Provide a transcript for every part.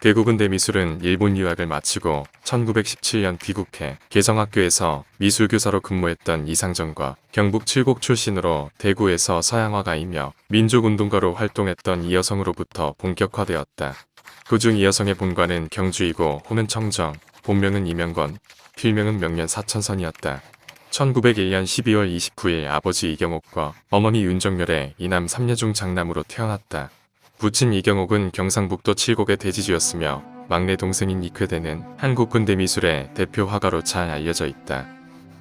대구근대미술은 일본 유학을 마치고 1917년 귀국해 개성학교에서 미술교사로 근무했던 이상정과 경북 칠곡 출신으로 대구에서 서양화가이며 민족운동가로 활동했던 이여성으로부터 본격화되었다. 그중 이여성의 본관은 경주이고 호는 청정, 본명은 이명건, 필명은 명년 사천선이었다. 1901년 12월 29일 아버지 이경옥과 어머니 윤정렬의 이남 3녀 중 장남으로 태어났다. 부친 이경옥은 경상북도 칠곡의 대지주였으며 막내 동생인 이쾌대는 한국 근대미술의 대표 화가로 잘 알려져 있다.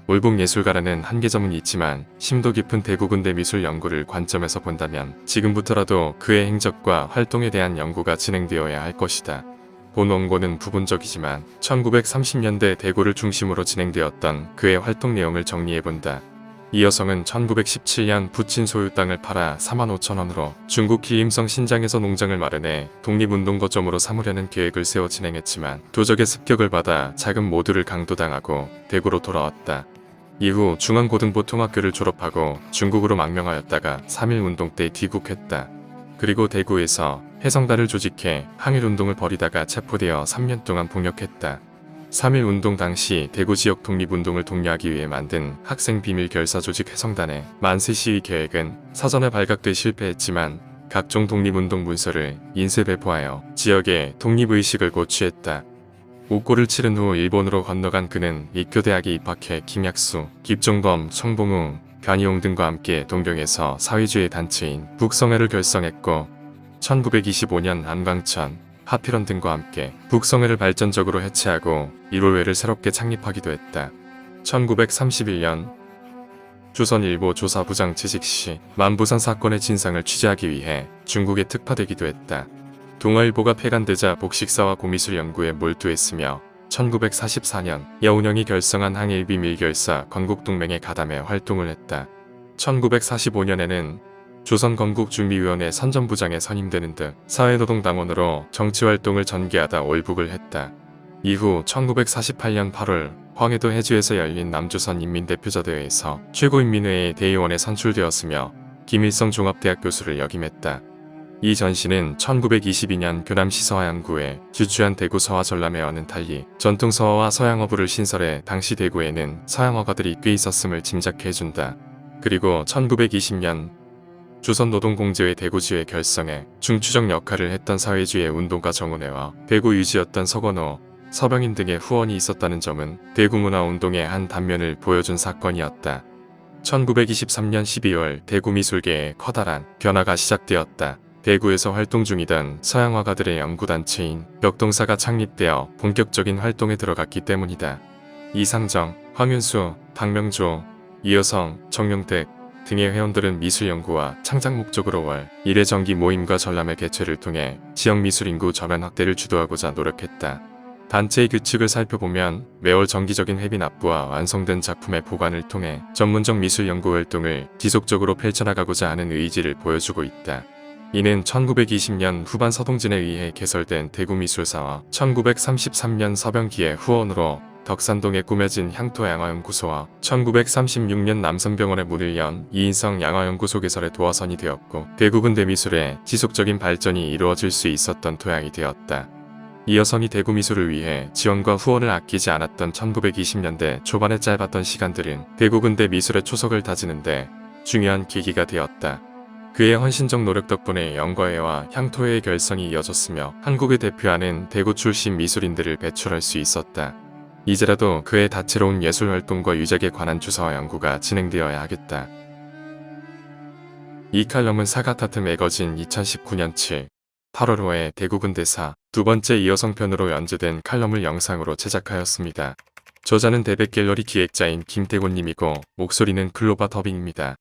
울복 예술가라는 한계점은 있지만 심도 깊은 대구 근대미술 연구를 관점에서 본다면 지금부터라도 그의 행적과 활동에 대한 연구가 진행되어야 할 것이다. 본 원고는 부분적이지만 1930년대 대구를 중심으로 진행되었던 그의 활동 내용을 정리해본다. 이 여성은 1917년 부친 소유 땅을 팔아 4만 5천 원으로 중국 기임성 신장에서 농장을 마련해 독립운동 거점으로 삼으려는 계획을 세워 진행했지만 도적의 습격을 받아 자금 모두를 강도당하고 대구로 돌아왔다. 이후 중앙고등보통학교를 졸업하고 중국으로 망명하였다가 3.1운동 때 귀국했다. 그리고 대구에서 해성단을 조직해 항일운동을 벌이다가 체포되어 3년 동안 복역했다. 3.1운동 당시 대구 지역 독립운동을 독려하기 위해 만든 학생 비밀 결사 조직 해성단의 만세 시위 계획은 사전에 발각돼 실패했지만 각종 독립운동 문서를 인쇄 배포하여 지역의 독립의식을 고취했다. 옥고를 치른 후 일본으로 건너간 그는 익교대학에 입학해 김약수, 김종범, 송봉우, 변희용 등과 함께 동경에서 사회주의 단체인 북성회를 결성했고 1925년 안광천, 하필원 등과 함께 북성회를 발전적으로 해체하고 1월회를 새롭게 창립하기도 했다. 1931년 조선일보 조사부장 취직 시 만부산 사건의 진상을 취재하기 위해 중국에 특파되기도 했다. 동아일보가 폐간되자 복식사와 고미술 연구에 몰두했으며 1944년 여운형이 결성한 항일비 밀결사 건국동맹에 가담해 활동을 했다. 1945년에는 조선건국준비위원회 선전부장에 선임되는 등 사회노동당원으로 정치활동을 전개하다 올북을 했다. 이후 1948년 8월 황해도 해주에서 열린 남조선 인민대표자대회에서 최고인민회의 대의원에 선출되었으며 김일성 종합대학 교수를 역임했다. 이 전시는 1922년 교남시 서하양구에 주추한 대구 서화 전람회와는 달리 전통 서화와 서양어부를 신설해 당시 대구에는 서양어가들이 꽤 있었음을 짐작해 준다. 그리고 1920년 조선노동공제회 대구지회 결성에 중추적 역할을 했던 사회주의 운동가 정운회와 대구 유지였던 서건호, 서병인 등의 후원이 있었다는 점은 대구문화운동의 한 단면을 보여준 사건이었다. 1923년 12월 대구 미술계에 커다란 변화가 시작되었다. 대구에서 활동 중이던 서양 화가들의 연구단체인 벽동사가 창립되어 본격적인 활동에 들어갔기 때문이다. 이상정, 황윤수, 박명조, 이여성, 정용택 등의 회원들은 미술 연구와 창작 목적으로 월 1회 정기 모임과 전람회 개최를 통해 지역 미술 인구 저변 확대를 주도하고자 노력했다. 단체의 규칙을 살펴보면 매월 정기적인 회비 납부와 완성된 작품의 보관을 통해 전문적 미술 연구 활동을 지속적으로 펼쳐나가고자 하는 의지를 보여주고 있다. 이는 1920년 후반 서동진에 의해 개설된 대구미술사와 1933년 서병기의 후원으로 덕산동에 꾸며진 향토 양화연구소와 1936년 남선병원의 문을 연 이인성 양화연구소 개설의 도화선이 되었고 대구근대미술의 지속적인 발전이 이루어질 수 있었던 토양이 되었다. 이 여성이 대구 미술을 위해 지원과 후원을 아끼지 않았던 1920년대 초반의 짧았던 시간들은 대구근대 미술의 초석을 다지는데 중요한 계기가 되었다. 그의 헌신적 노력 덕분에 영과회와 향토회의 결성이 이어졌으며 한국을 대표하는 대구 출신 미술인들을 배출할 수 있었다. 이제라도 그의 다채로운 예술 활동과 유적에 관한 조사와 연구가 진행되어야 하겠다. 이 칼럼은 사가타트 매거진 2019년 7, 8월 5회 대구근대사 두 번째 이어성편으로 연재된 칼럼을 영상으로 제작하였습니다. 저자는 대백 갤러리 기획자인 김태곤님이고 목소리는 클로바 더빙입니다.